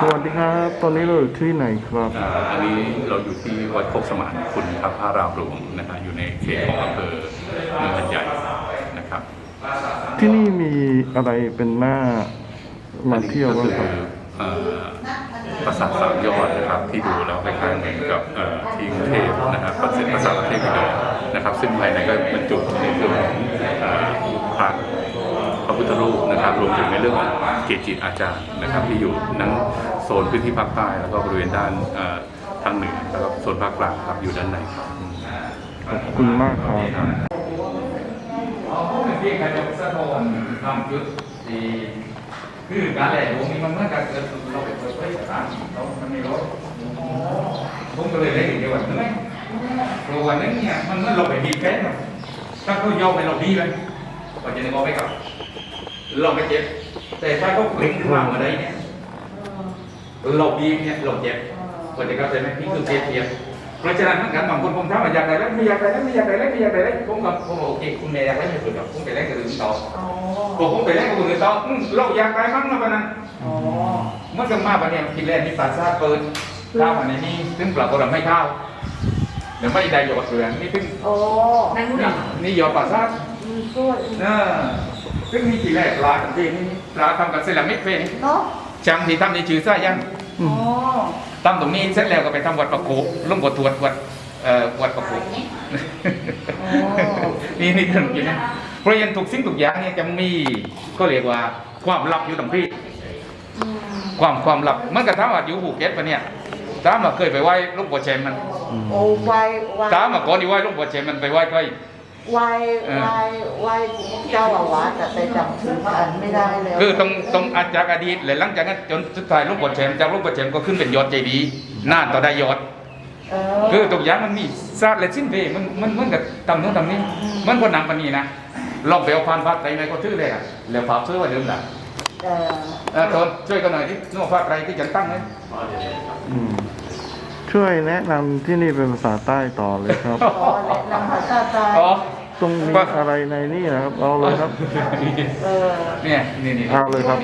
ครับ ตอนนี้เราอยู่ที่ไหนครับอ่าอันนี้เราอยู่ที่วัดโคกสมานคุณครับพระรามหลวงนะฮะอยู่ในเขตของอำเภอเมืองหัดใหญ่นะครับ ที่นี่มีอะไรเป็นหน้ามาเที่ยวก็บ้างคือครับเอ่อปราสาทสามยอดนะครับที่ดูแล้วคล้ายๆเหมือนกับเอ่อที่กรุงเทพนะครับปราสาทปราสาทประเทศไปเลยนะครับ ซึ่งภายในก็บรรจุในเรื่องของเอ่อพระพ ระพุทธรูปนะครับรวมถึงในเรื่องของเกจิอาจารย์นะครับที่อยู่ทั้งโซนพื้นที่ภาคใต้แล้วก็บริเวณด้านทางเหนือแล้วก็โซนภาคกลางครับอยู่ด้านในครับขอบคุณมากครับเพียงการจะสะท้อนทำจุดที่คือการแหล่วงนี้มันเมื่อกับเกิดเราไปเปิดเผยสถานเรามันไม่รู้ผมก็เลยได้เดียววันนึงตัววันนึงเนี่ยมันเมื่อเราไปดีแค่น่ะถ้าเขายอมให้เราดีเลยก็จะได้บอกไปกับ เราไม่เจ็บ แต่ถ้าเขาเกร็งขึ้นมาเมื่อใดเนี่ยเราดีเนี่ยเราเจ็บก็จะเข้าใจไหมนี่คือเปรียบเทียบเพราะฉะนั้นเหมือนกันบางคนผมถามว่าอยากได้แล้วไม่อยากได้แล้วไม่อยากได้แล้วไม่อยากได้แล้วผมก็ผมบอกโอเคคุณแม่อยากได้ไม่สุดหรอกผมไปแลกกับอื่นต่ออ๋อบอกผมไปแลกกับคนอื่นต่ออืมเราอยากได้มั้งนะปะนั้นอ๋อเมื่อจะมาปะเนี่ยกินแรกนี่ปลาซาเปิดข้าวอันนี้นี่ซึ่งปลากระไม่ข้าวเดี๋ยวไม่ได้หยอดเกลือนี่ซึ่งโอ้นั่งนี่นี่นี่หยอดปลาซาอืมช่วยเนอะ ซึ่งนี่กี่แรกปลาจริงนี่ปลาทำกับเซรามิกเฟนเนาะช่างที่ทำในชื่อซ่ายังอ๋อทำตรงนี้เสร็จแล้วก็ไปทำวัดประโคลุ่มบทตรวจวัดเอ่อวัดประโคนี่นี่ขนมกินนะเพราะฉะนั้นทุกสิ่งทุกอย่างเนี่ยจะมีก็เรียกว่าความลับอยู่ตรงที่อืมความความลับมันกระทั่งว่าอยู่ภูเก็ตปะเนี่ยตามมาเคยไปไหว้หลุงปู่เชมมันโอ้ไวไวตามมาก่อนที่ไหว้หลุงปู่เชมมันไปไหว้ใครไวไวไวเจ้าอาวาสแต่ไปจำชื่ออันไม่ได้แล้วคือตรงตรงอาจากอดีตเลยหลังจากนั้นจนสุดท้ายหลุงปู่เชมจากหลุงปู่เชมก็ขึ้นเป็นยอดเจดีย์หน้าต่อได้ยอดเอคือทุกอย่างมันมีศาสตร์และสิ้นเพมันมันมันกับตำนู้นตำนี้ มันก็นำปานนีนะลองไปเอาพานพัดไปไหนก็ชื่อเลยอะแล้วฝากซื้อไว้เดิมล่ะเออเออตอนช่วยกันหน่อยที่นู่นฟ้าไรที่จะตั้งไหมอืมช่วยแนะนำที่นี่เป็นภาษาใต้ต่อเลยครับอ๋อแนะนำภาษาใต้อ๋อ ตรงนี้อะไรในนี่นะครับ เอาเลยครับ เออเนี่ยนี่นี่เอาเลยครับ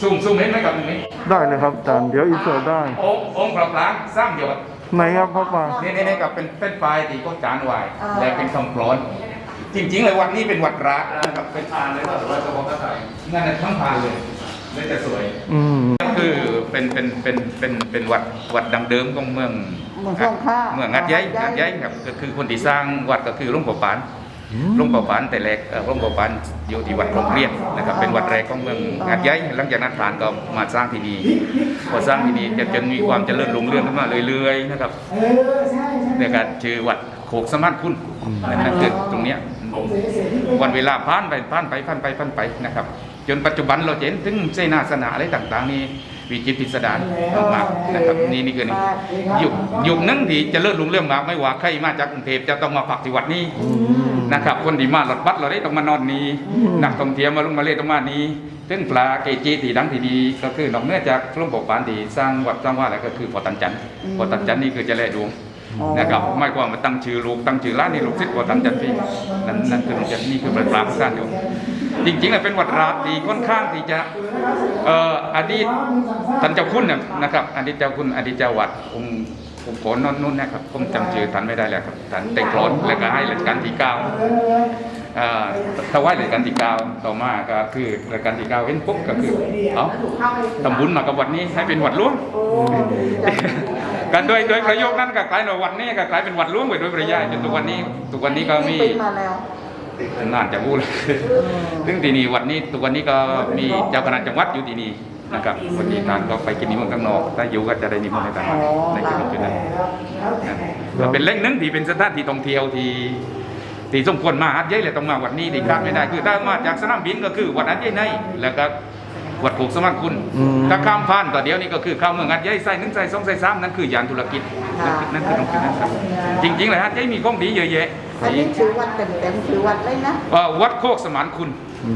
ซูมซูมเห็นไหมกับตรงนี้ได้เลยครับอาจารย์เดี๋ยวอินเสิร์ตได้ องค์องค์พระปรางสร้างหยดไหนครับพ่อปานี่นี่นี่กับเป็นเป็นไฟล์ที่เขาจานไว้และเป็นคำกลอน จริง ๆ เลยวัดนี้เป็นวัดร้างนะครับเป็นทานเลยว่าหรือว่าเฉพาะกระต่ายนั่นน่ะทั้งทานเลยเลยแต่สวย อืมคือเป็นเป็นเป็นเป็นเป็นวัดวัดดังเดิมของเมืองเมืองสงขลาเมืองงัดย้ายงัดย้ายครับก็คือคนที่สร้างวัดก็คือหลวงปู่ปาน หลวงปู่ปานแต่แรกร่อหลวงปู่ปานอยู่ที่วัดโรงเรียนนะครับเป็นวัดแรกของเมืองงัดย้ายหลังจากนั้นผ่านก็มาสร้างที่นี่พอสร้างที่นี่จะจนมีความเจริญรุ่งเรืองขึ้นมาเรื่อยๆนะครับในการชื่อวัดโขกสมานคุณนั่นคือตรงเนี้ยวันเวลาผ่านไปผ่านไปผ่านไปผ่านไปนะครับ จนปัจจุบันเราเห็นถึงเสนาสนะอะไรต่าง ๆ นี่ วิจิตรพิสดารมากๆนะครับนี่นี่คือนี่ยุคยุคนั้นที่เจะเลิศลุงเรื่องมากไม่ว่าใครมาจากกรุงเทพจะต้องมาพักที่วัดนี้นะครับ คนที่มาหลดบัตรเราได้ต้องมานอนนี้นักท่องเที่ยวมาลงมาเล่นต้องมานี้ซึ่งปลาเกจิที่ดังที่ดีก็คือนอกเหนือจากหลวงปู่ปานที่สร้างวัดสร้างว่าอะไรก็คือพอตันจันทร์พอตันจันทร์นี่คือเจะแลดวงนะครับไม่ความมาตั้งชื่อลูกตั้งชื่อร้านนี่ลูกศิษย์วัดตันจันทร์พี่นั่นนั่นคือหลวงจันทร์นี่คือประปรางสร้างอยู่ จริงๆแล้วเป็นวัดราตรีค่อนข้างที่จะเอ่ออดีตท่านเจ้าคุณน่ะนะครับอดีตเจ้าคุณอดีตเจ้าวัดองค์องค์โขนนนนู่นนะครับผมจำชื่อท่านไม่ได้แล้วครับท่านแต่งกลอนแล้วก็ให้รัชกาลที่เก้าเอ่อถวายรัชกาลที่เก้าต่อมาก็คือรัชกาลที่เก้าเห็นปุ๊บก็คือเอาทำบุญมากับวัดนี้ให้เป็นวัดหลวงกันโดยโดยประโยคนั้นก็กลายเป็นวัดนี้ก็กลายเป็นวัดหลวงไปโดยปริยายจนทุกวันนี้ทุกวันนี้ก็มีปีมาแล้ว นานจะพูดเลยซึ่งที่นี่วัดนี้ทุกวันนี้ก็มีเจ้าคณะจังหวัดอยู่ที่นี่นะครับวันนี้ทานก็ไปกินนิมนต์ข้างนอก ถ้าอยู่ก็จะได้นิมนต์ให้ทานมาในจุดจุดนั้นนะก็เป็นเล่งหนึงที่เป็นสถานที่ท่องเที่ยวที่ที่สมควรมาหัดใหญ่เลยต้องมาวัดนี้ที่พลาดไม่ได้คือถ้ามาจากสนามบินก็คือวัดหัดใหญ่ในแล้วก็วัดโขกสมานคุณอืมถ้าข้ามผ่านต่อเดียวนี้ก็คือเข้าเมืองหัดใหญ่ใส่หนึ่งใส่สองใส่สามนั่นคือยานธุรกิจนั่นคือนั่นคือตรงนั้นครับจริงๆเลยหัดใหญ่มีของดีเยอะแยะ อันนี้ชื่อวัดเต็มเต็มๆชื่อวัดเลยนะเอ่อวัดโคกสมานคุณ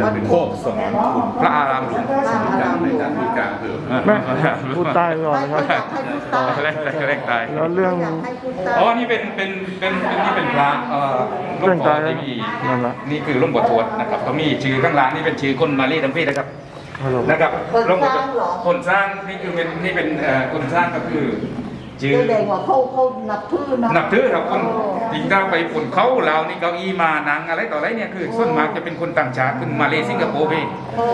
วัดโคกสมานคุณพระอารามหลวงพระอารามหลวงมีการเผื่อแม่พูดใต้ก่อนนะครับอยากให้พูดใต้แรกแรกแรกตายแล้วเรื่อง อยากให้พูดใต้อ๋อนี่เป็นเป็นเป็นเป็นนี่เป็นพระเอ่อหลวงพ่อที่มีนั่นละนี่คือหลวงพ่อทวดนะครับเขามีชื่อข้างหล่างนี่เป็นชื่อคนมาลีทั้งพี่นะครับอ๋อเหรอนะครับคนสร้างเหรอ คนสร้างนี่คือเป็นนี่เป็นเอ่อคนสร้างก็คือ ชื่อแสดงว่าเขาเขานับถือนะนับถือครับคนโอ้จริงถ้าไปผลเขาเรานี่เก้าอี้มาหนังอะไรต่ออะไรเนี่ยคือส่วนมากจะเป็นคนต่างชาติขึ้นมาเลสิงคโปร์พี่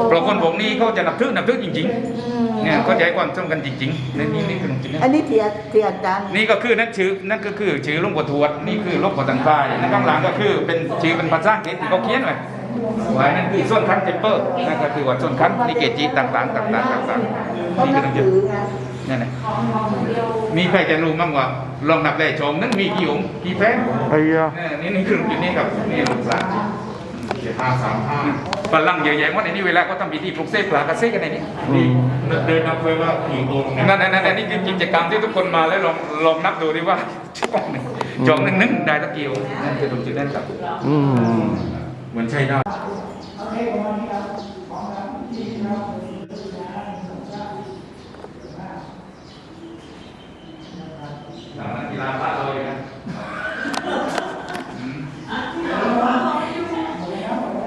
เพราะคนพวกนี้เขาจะนับถือนับถือจริงอืมๆเนี่ยเขาใจความสำคัญจริงๆในนี่นี่คือจริงๆอันะนนี้เทียเทียอาจารย์นี่ก็คือนั่นชื่อนั่นก็คือชื่อหลวงปู่ทวดนี่คือหลวงปู่ตังใต้ในข้างหลังก็คือเป็นชื่อเป็นภาษาอังกฤษที่เขาเขียนไว้ ไว้นั่นคือส่วนคันเทมเปอร์นั่นก็คือว่าส่วนคันนี่เกจิต่างๆต่างๆต่างๆเขานี่นัคืบอจริถืงอไงๆนั่นแหละมีใครจะรู้บ้างว่าลองนับได้ชมนั้นมีกี่องค์กี่แพ้ไอ้ยาเนี่ยนี่นี่คือจุดนี้ครับนี่ลูกสาวเจ็ดห้าสามห้าฝรั่งเยอะแยะว่าในนี้เวลาก็ทำพิธีปลุกเสกปลากระเซกกันในนี้อืมเดินนับไปว่ากี่องค์นะนั่นนั่นนั่นนี่คือกิจกรรมที่ทุกคนมาแล้วลองลองนับดูดิว่าช่องหนึ่งจองหนึ่งหนึ่งได้สักกี่องค์นั่นคือตรงจุดนั้นครับอืมเห มือนใช่ได้นักกีฬาพาเราอยู่นะ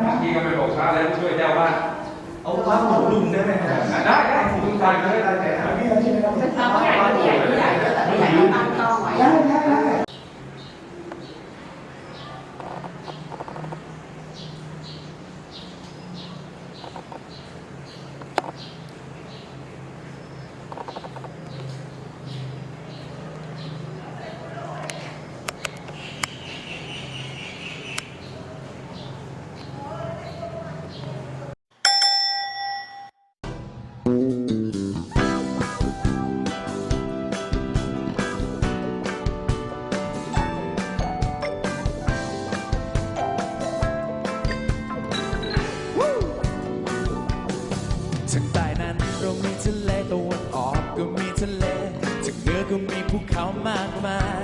บางทีก็ไปบอกพระแล้วช่วยเจ้าบ้านเอาความหมูลุมได้ไหมครับได้ได้ผมทานเลยได้แต่ท ทะ